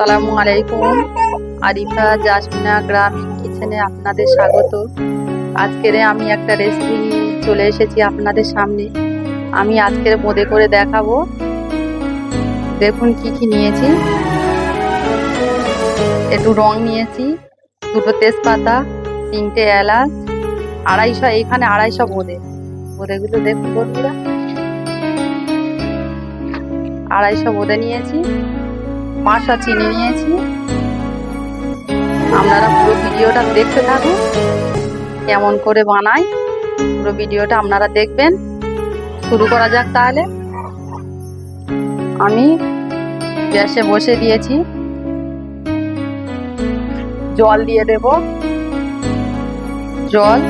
আসসালামু আলাইকুম। আরিফা জাসমিনা গ্রামীণ কিচেনে আপনাদের স্বাগত। আজকের আমি একটা রেসিপি চলে এসেছি আপনাদের সামনে। আমি আজকের বোঁদে করে দেখাবো। দেখুন কি কি নিয়েছি। একটু রং নিয়েছি। দুটো তেজপাতা, তিনটে এলাচ, আড়াইশো এখানে আড়াইশো বোঁদে। বোঁদেগুলো দেখুন বন্ধুরা। আড়াইশো বোঁদে নিয়েছি। পাঁচশো চিনি নিয়েছি। আপনারা পুরো ভিডিওটা দেখতে থাকুন, কেমন করে বানাই। পুরো ভিডিওটা আপনারা দেখবেন। শুরু করা যাক তাহলে। আমি গ্যাসে বসে দিয়েছি। জল দিয়ে দেব। জল।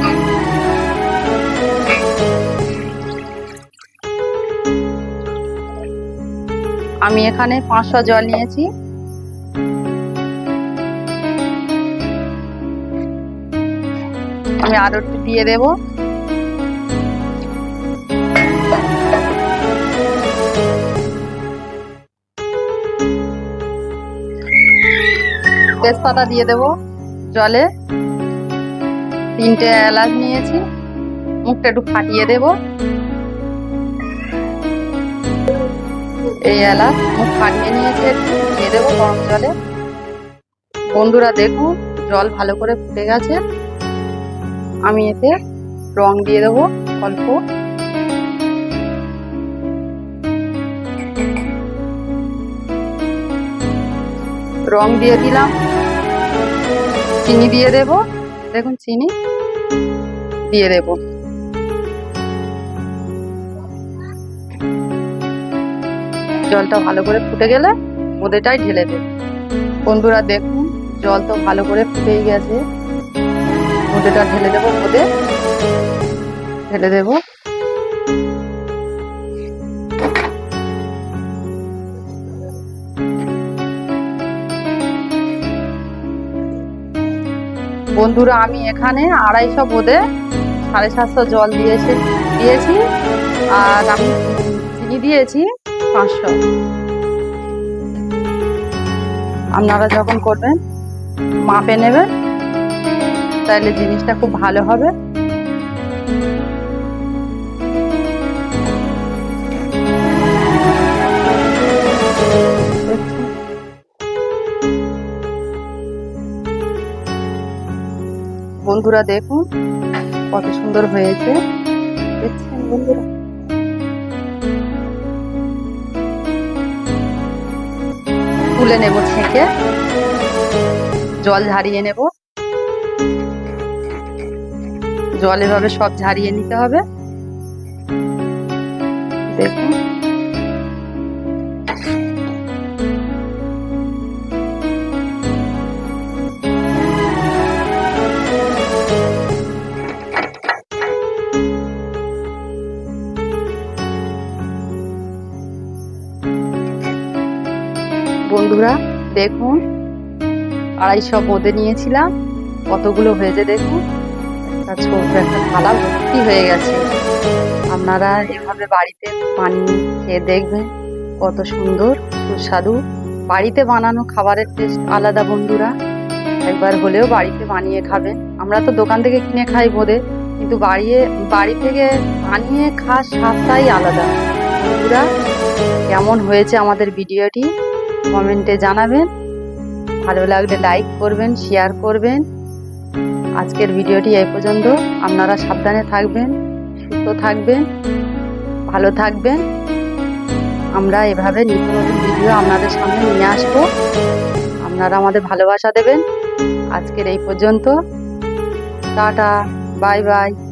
আমি এখানে পাঁচশো জল নিয়েছি। আমি আরও একটু দিয়ে দেব। তেজপাতা দিয়ে দেব জলে। তিনটে এলাচ নিয়েছি। মুখটা একটু ফাটিয়ে দেব। এই এলাচ মুখ ফাটিয়ে নিয়েছি দিয়ে দেবো গরম জলে। বন্ধুরা দেখুন জল ভালো করে ফুটে গেছে। আমি এতে রং দিয়ে দেবো অল্প। রং দিয়ে দিলাম। চিনি দিয়ে দেব। দেখুন, চিনি দিয়ে দেব। জলটা ভালো করে ফুটে গেলে ওদেরটাই ঢেলে দেব। বন্ধুরা, দেখুন, জল তো ভালো করে ফুটেই গেছে। ওদেরটা ঢেলে দেবো, ওদের ঢেলে দেব। বন্ধুরা, আমি এখানে আড়াইশো বোধে সাড়ে সাতশো জল দিয়েছি দিয়েছি, আর আমি চিনি দিয়েছি। পাঁচশো। আপনারা যখন করবেন, মাপে নেবেন, তাহলে জিনিসটা খুব ভালো হবে। বন্ধুরা দেখুন, কত সুন্দর হয়েছে। দেখছেন বন্ধুরা? তুলে নেব ছেঁকে। জল ঝারিয়ে নেব। জল এভাবে সব ঝারিয়ে নিতে হবে। দেখুন। বন্ধুরা, দেখুন, আড়াইশো বোঁদে নিয়েছিলাম, কতগুলো হয়েছে দেখুন, একটা ছোট একটা থালা ভর্তি হয়ে গেছে। আপনারা এভাবে বাড়িতে বানিয়ে খেয়ে দেখবেন কত সুন্দর, সুস্বাদু। বাড়িতে বানানো খাবারের টেস্ট আলাদা বন্ধুরা, একবার হলেও বাড়িতে বানিয়ে খাবেন। আমরা তো দোকান থেকে কিনে খাই বোধে কিন্তু বাড়িয়ে, বাড়ি থেকে বানিয়ে খাওয়ার স্বাদটাই আলাদা। বন্ধুরা, কেমন হয়েছে আমাদের ভিডিওটি কমেন্টে জানাবেন। ভালো লাগলে লাইক করবেন শেয়ার করবেন। আজকের ভিডিওটি এই পর্যন্ত। আপনারা সাবধানে থাকবেন, সুস্থ থাকবেন, ভালো থাকবেন। আমরা এভাবে নিত্য নতুন ভিডিও আপনাদের সামনে নিয়ে আসব। আপনারা আমাদের ভালোবাসা দেবেন। আজকের এই পর্যন্ত। Ta ta, bye bye.